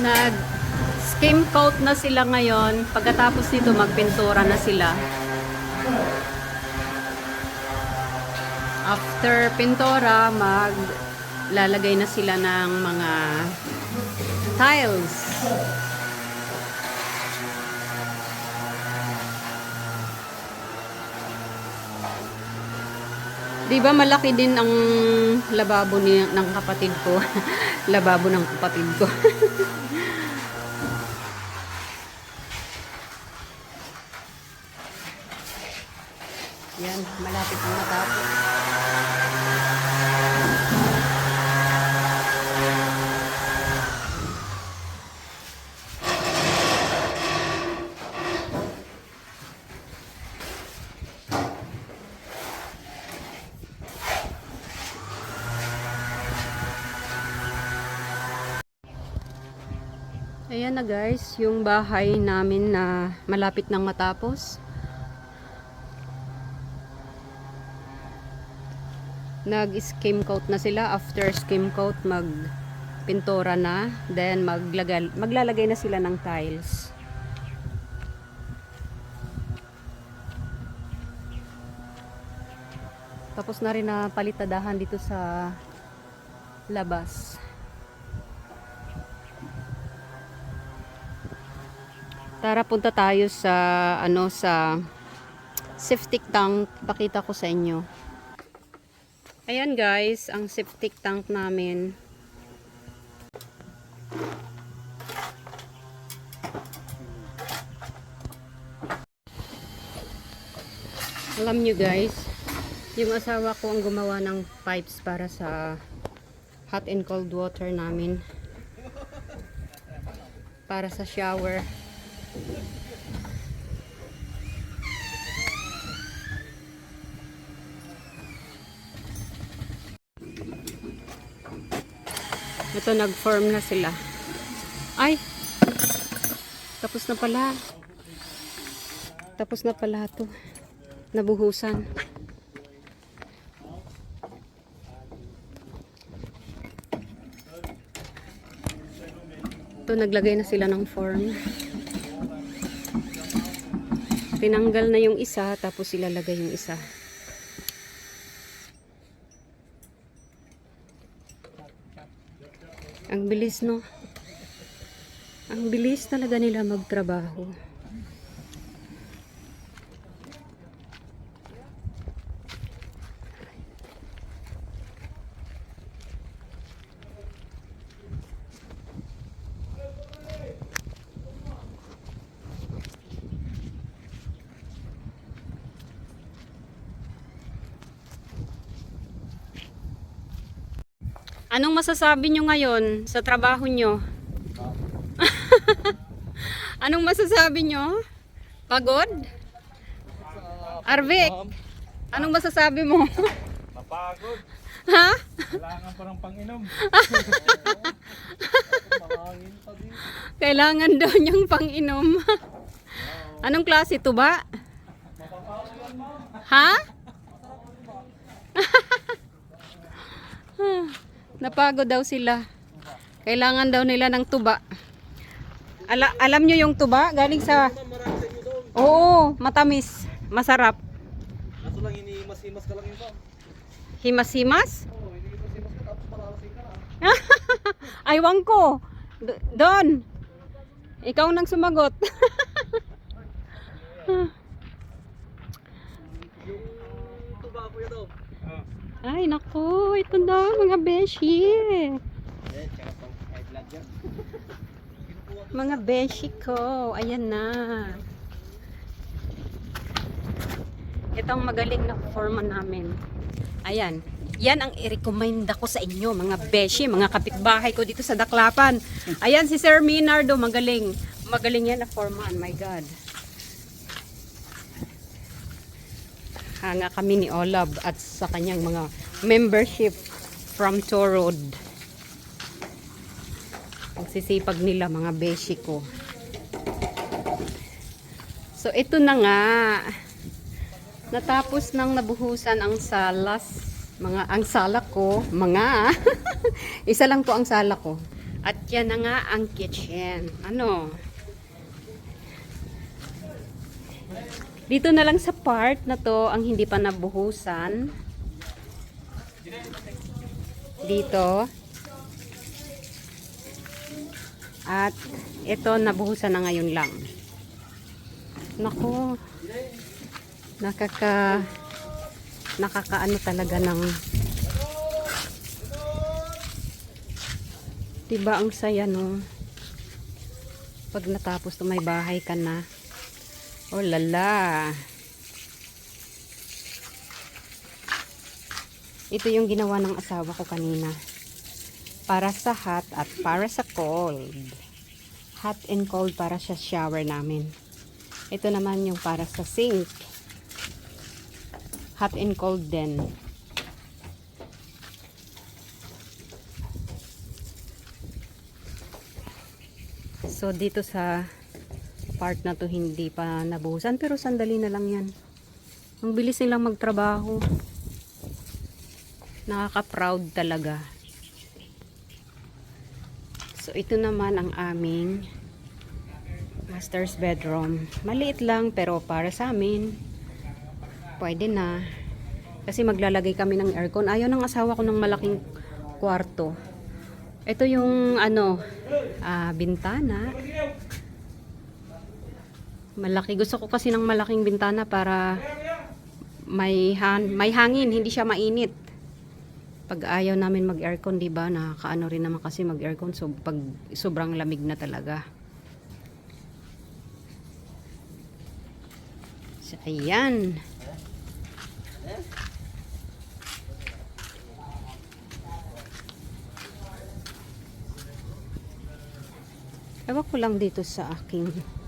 Nag skim coat na sila ngayon. Pagkatapos nito magpintura na sila. After pintura, mag lalagay na sila ng mga tiles. Di ba malaki din ang lababo ni ng kapatid ko? lababo ng kapatid ko. Yan, malapit na matapos. Ayan na guys, yung bahay namin na malapit nang matapos. Nag-skim coat na sila. After skim coat, mag pintura na. Then maglagal maglalagay na sila ng tiles. Tapos na rin na palitadahan dito sa labas. Tara punta tayo sa ano sa septic tank. Pakita ko sa inyo. Ayan guys, ang septic tank namin. Alam nyo guys, yung asawa ko ang gumawa ng pipes para sa hot and cold water namin. Para sa shower. Ito, nag-form na sila. Ay! Tapos na pala. Tapos na pala to. Nabuhusan. Ito, naglagay na sila ng form. Tinanggal na yung isa, tapos ilalagay yung isa. Ang bilis, no? Ang bilis talaga nila magtrabaho. Anong masasabi nyo ngayon sa trabaho nyo? Anong masasabi nyo? Pagod? Arvik, anong masasabi mo? Napagod. ha? Kailangan pa ng panginom. Kailangan daw niyang pang-inom. Anong klase ito ba? Ha? Napagod daw sila. Kailangan daw nila ng tuba. Ala, alam nyo yung tuba? Galing sa... Oo, matamis. Masarap. Kaso lang hinihimas-himas ka lang yun? Himas-himas? Oo, hinihimas-himas ka tapos malalasing ka na. Aywan ko. Don. Ikaw nang sumagot. Ay, naku. Ito na, mga beshi. Mga beshi ko. Ayan na. Ito ang magaling na forma namin. Ayan. Yan ang i-recommend ako sa inyo, mga beshi, mga kapitbahay ko dito sa Daklapan. Ayan si Sir Minardo, magaling. Magaling yan na foreman, my God. Hanga kami ni Olab at sa kanyang mga membership from Torod. Pagsisipag nila mga beshi ko. So ito na nga. Natapos nang nabuhusan ang salas, mga ang sala ko, mga isa lang po ang sala ko. At yan na nga ang kitchen. Ano? Dito na lang sa part na to ang hindi pa nabuhusan. Dito. At ito nabuhusan na ngayon lang. Nako. Nakaka nakakaano talaga ng Diba ang saya no? Pag natapos to may bahay ka na. Oh lala. Ito yung ginawa ng asawa ko kanina. Para sa hot at para sa cold. Hot and cold para sa shower namin. Ito naman yung para sa sink. Hot and cold din. So dito sa part na to hindi pa nabuhusan pero sandali na lang yan. Ang bilis nilang magtrabaho. Nakaka-proud talaga. So ito naman ang aming master's bedroom. Maliit lang pero para sa amin pwede na. Kasi maglalagay kami ng aircon. Ayaw ng asawa ko ng malaking kwarto. Ito yung ano, ah, bintana. Malaki. Gusto ko kasi ng malaking bintana para may, han may hangin, hindi siya mainit. Pag ayaw namin mag-aircon, di ba? Nakakaano rin naman kasi mag-aircon. So, pag sobrang lamig na talaga. So, ayan. Ewan ko lang dito sa aking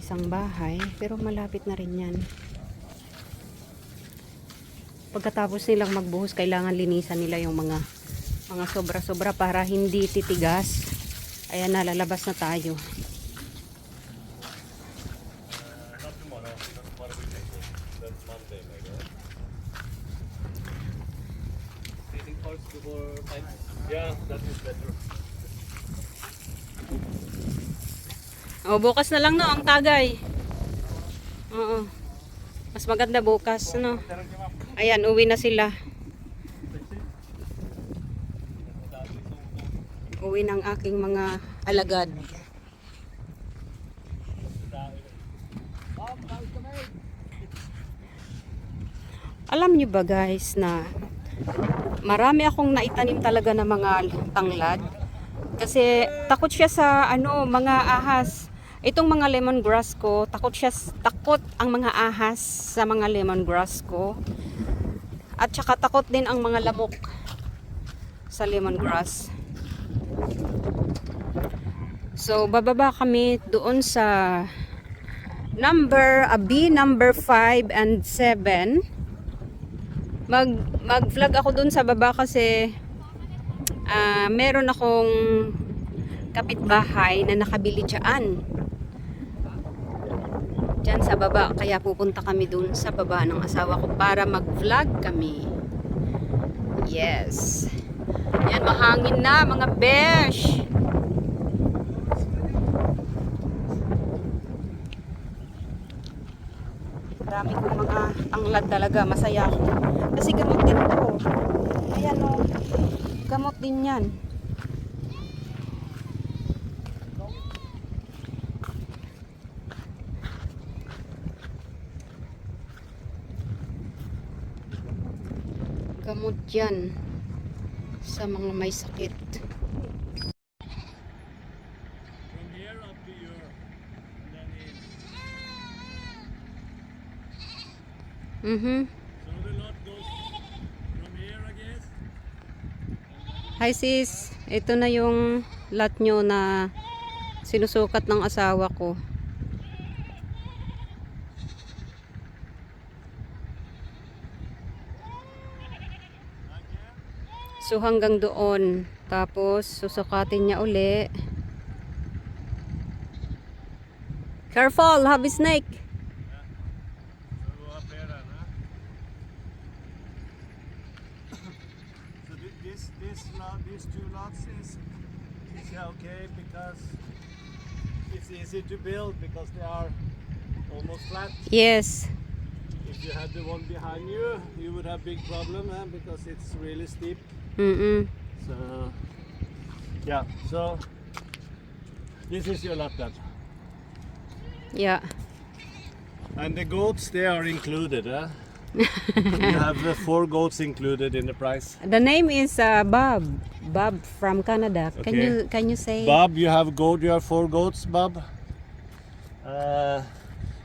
isang bahay, pero malapit na rin yan. Pagkatapos nilang magbuhos, kailangan linisan nila yung mga mga sobra-sobra para hindi titigas. Ayan na, lalabas na tayo. Yeah, that is better. O, bukas na lang no, ang tagay. Oo. Mas maganda bukas, ano. Ayan, uwi na sila. Uwi ng aking mga alagad. Alam niyo ba guys na marami akong naitanim talaga ng mga tanglad. Kasi takot siya sa ano, mga ahas. Itong mga lemongrass ko, takot siya takot ang mga ahas sa mga lemongrass ko. At saka takot din ang mga lamok sa lemongrass. So bababa kami doon sa number uh, B number 5 and 7. Mag mag-vlog ako doon sa baba kasi ah, meron akong kapitbahay na nakabili dyan. Dyan sa baba. Kaya pupunta kami dun sa baba ng asawa ko para mag-vlog kami. Yes. Yan, mahangin na mga besh. Dami kong mga tanglad talaga. Masaya ako. Kasi gamot din to. Ayan o. Gamot din yan. Gamot yan sa mga may sakit. Mhm. So the lot goes from here, I guess. Hi sis, ito na yung lot nyo na sinusukat ng asawa ko. So hanggang doon. Tapos susukatin niya uli. Careful, have a snake. So up here, huh? So thi- this this lot, these two lots is is Yeah, okay, because it's easy to build because they are almost flat. Yes. If you had the one behind you, you would have big problem eh, because it's really steep. Mm-mm. So yeah, so this is your then. Yeah. And the goats they are included. Eh? you have the four goats included in the price. The name is uh, Bob. Bob from Canada. Can you can you say? Bob, you have goat. You have four goats, Bob. Uh,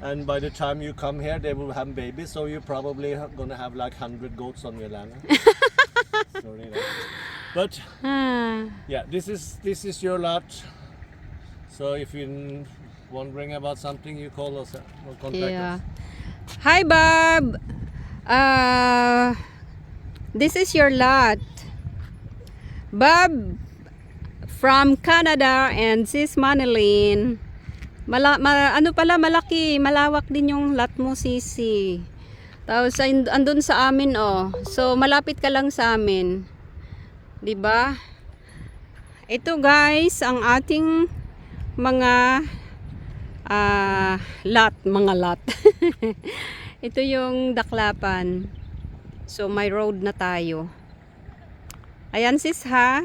and by the time you come here, they will have babies. So you're probably gonna have like hundred goats on your land. Sorry. But Ah. yeah, this is this is your lot. So if you're wondering about something, you call us uh, or contact Yeah. us. Hi, Bob. Uh, this is your lot. Bob from Canada and sis Manilyn. Mala, ma- ano pala, malaki, malawak din yung lot mo, sisi. Tapos andun sa amin, oh. So, malapit ka lang sa amin. 'Di ba? Ito guys, ang ating mga ah lot, mga lot. Ito yung daklapan. So, may road na tayo. Ayan sis ha.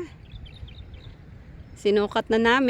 Sinukat na namin.